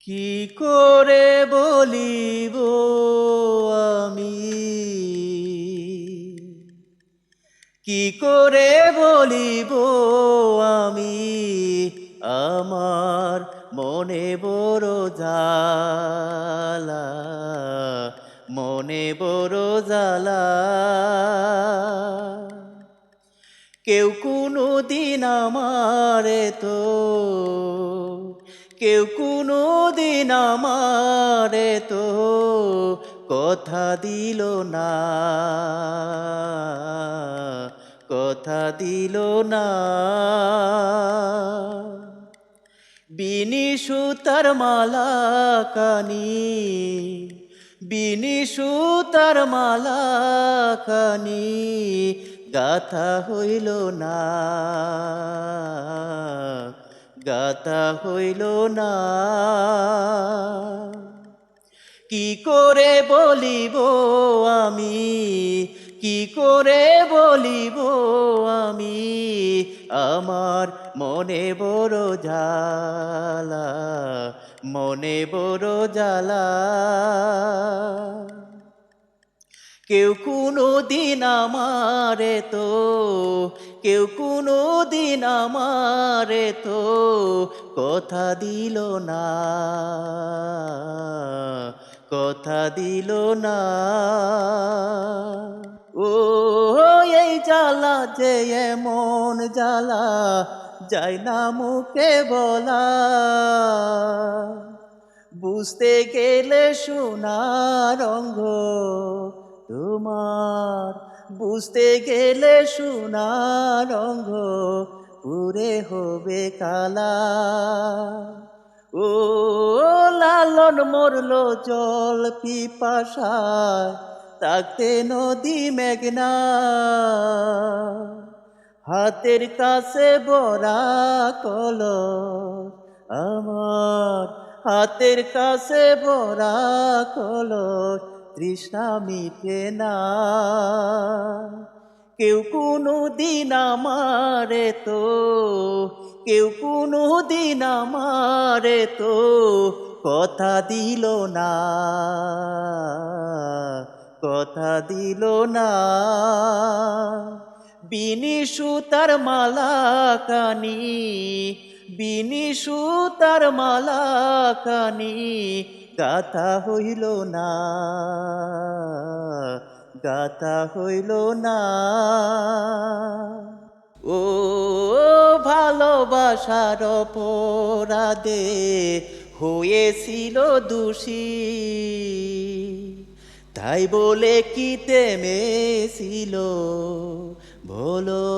কি করে বলিব আমি? কি করে বলিব আমি? আমার মনে বড় জালা মনে বড় জালা কেউ কোনো দিন আমারে তো কেউ কোনো দিন আমারে তো কথা দিল না, কথা দিল না। বিনি সুতার মালা কানি, বিনি সুতার মালা কানি, গাথা হইল না। গাথা হইল না। কি করে বলিব আমি? কি করে বলিব আমি? আমার মনে বড় জ্বালা, মনে বড় জ্বালা। কেউ কোনো দিন আমারে তো কেউ কোনো দিন আমারে তো কথা দিল না, কথা দিল না। ও এই জ্বালা যে এমন জ্বালা যায় না মুখে বলা। বুঝতে গেলে সোনার রঙ্গ তোমার বুঝতে গেলে সোনার রঙ্গ পুরে হবে কালা। ও লালন মরল জল পিপাসায় তাকতে নদী মেঘনা। হাতের কাছে বড়া কল আমার হাতের কাছে বড়া কল তৃষ্ণা মিটে না। কেউ কোনো দিন আমারে তো কেউ কোনো দিন আমারে তো কথা দিল না, কথা দিল না। বিনি সুতার মালা কানি বিনি সুতার মালা কানি গাথা হইল না, গাথা হইল না। ও ভালোবাসার অপরাধে হয়েছিল দোষী, তাই বলে কি তেমেছিল বলো,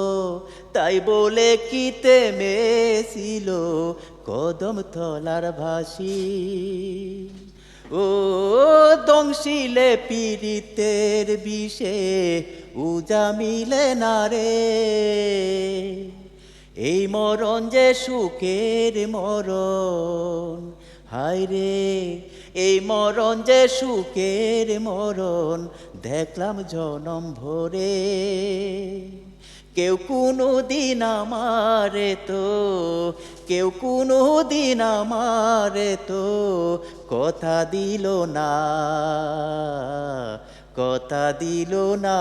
তাই বলে কি তেমেছিল কদম তলার ভাসি। ও দংশিলে পীড়িতের বিষে উজা মিলে না রে। এই মরণ যে সুখের মরণ, হায় রে। এই মরণ যে সুখের মরণ, দেখলাম জনম ভরে। কেউ কোনো দিন আমারে তো, কেউ কোনো দিন আমারে তো কথা দিল না কথা দিল না।